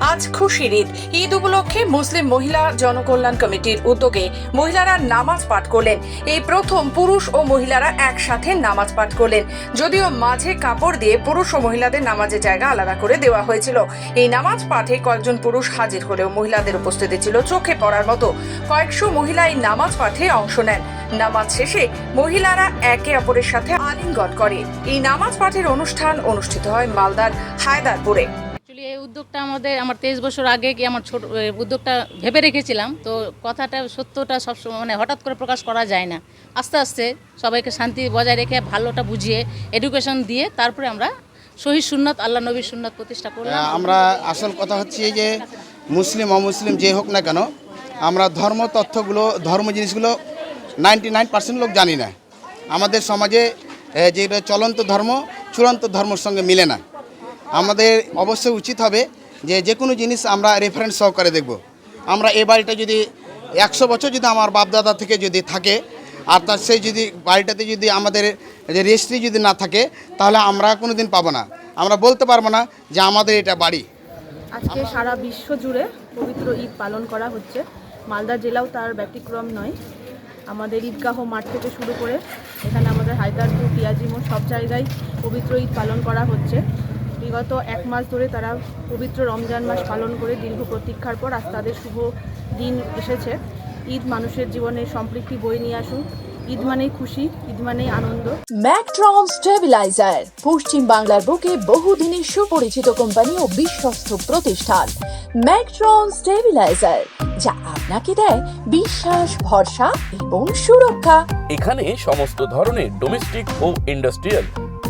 আজ খুশির ঈদ। ঈদ উপলক্ষে মুসলিম মহিলা জনকল্যাণ কমিটির উদ্যোগে মহিলারা নামাজ পাঠ করলেন। এই প্রথম পুরুষ ও মহিলারা একসাথে নামাজ পাঠ করলেন। যদিও মাঝে কাপড় দিয়ে পুরুষ ও মহিলাদের নামাজের জায়গা আলাদা করে দেওয়া হয়েছিল। এই নামাজ পাঠে কয়েকজন পুরুষ হাজির হলেও মহিলাদের উপস্থিতি ছিল চোখে পড়ার মতো। কয়েকশো মহিলা এই নামাজ পাঠে অংশ নেন। নামাজ শেষে মহিলারা একে অপরের সাথে আলিঙ্গন করে। এই নামাজ পাঠের অনুষ্ঠান অনুষ্ঠিত হয় মালদার হায়দারপুরে। এই উদ্যোগটা আমাদের, আমার তেইশ বছর আগে কি আমার ছোট উদ্যোগটা ভেবে রেখেছিলাম। তো কথাটা, সত্যটা সবসময় মানে হঠাৎ করে প্রকাশ করা যায় না। আস্তে আস্তে সবাইকে শান্তি বজায় রেখে, ভালোটা বুঝিয়ে এডুকেশন দিয়ে তারপরে আমরা শহীদ সুন্নত, আল্লাহ নবীর সুন্নত প্রতিষ্ঠা করলাম। আমরা আসল কথা হচ্ছে যে মুসলিম, অমুসলিম যে হোক না কেন, আমরা ধর্ম, তথ্যগুলো, ধর্ম জিনিসগুলো নাইনটি নাইন পার্সেন্ট লোক জানি না। আমাদের সমাজে যেটা চলন্ত ধর্ম, চূড়ান্ত ধর্মের সঙ্গে মিলে না। আমাদের অবশ্যই উচিত হবে যে যে কোনো জিনিস আমরা রেফারেন্স সহকারে দেখব। আমরা এ বাড়িটা যদি একশো বছর যদি আমার বাপদাদা থেকে যদি থাকে, আর তার সেই যদি বাড়িটাতে যদি আমাদের রেজিস্ট্রি যদি না থাকে, তাহলে আমরা কোনো দিন পাবো না। আমরা বলতে পারব না যে আমাদের এটা বাড়ি। আজকে সারা বিশ্ব জুড়ে পবিত্র ঈদ পালন করা হচ্ছে। মালদা জেলাও তার ব্যতিক্রম নয়। আমাদের ঈদগাহ মাঠ থেকে শুরু করে এখানে আমাদের হায়দারপুর পিয়াজিমো সব জায়গায় পবিত্র ঈদ পালন করা হচ্ছে। বিগত এক মাস ধরে তারা পবিত্র রমজান মাস পালন করে দীর্ঘ প্রতীক্ষার পর আজ তাদের শুভ দিন এসেছে। ঈদ মানুষের জীবনে সম্পৃক্তি বয়ে নিয়ে আসুন। ঈদ মানেই খুশি ঈদ মানেই আনন্দ। ম্যাকট্রন স্টেবিলাইজার পশ্চিম বাংলার বুকে বহুদিনের সুপরিচিত কোম্পানি ও বিশ্বস্ত প্রতিষ্ঠান। ম্যাকট্রন স্টেবিলাইজার যা আপনাকে দেয় বিশ্বাস ভরসা এবং সুরক্ষা। এখানে সমস্ত ধরনের ডোমেস্টিক ও ইন্ডাস্ট্রিয়াল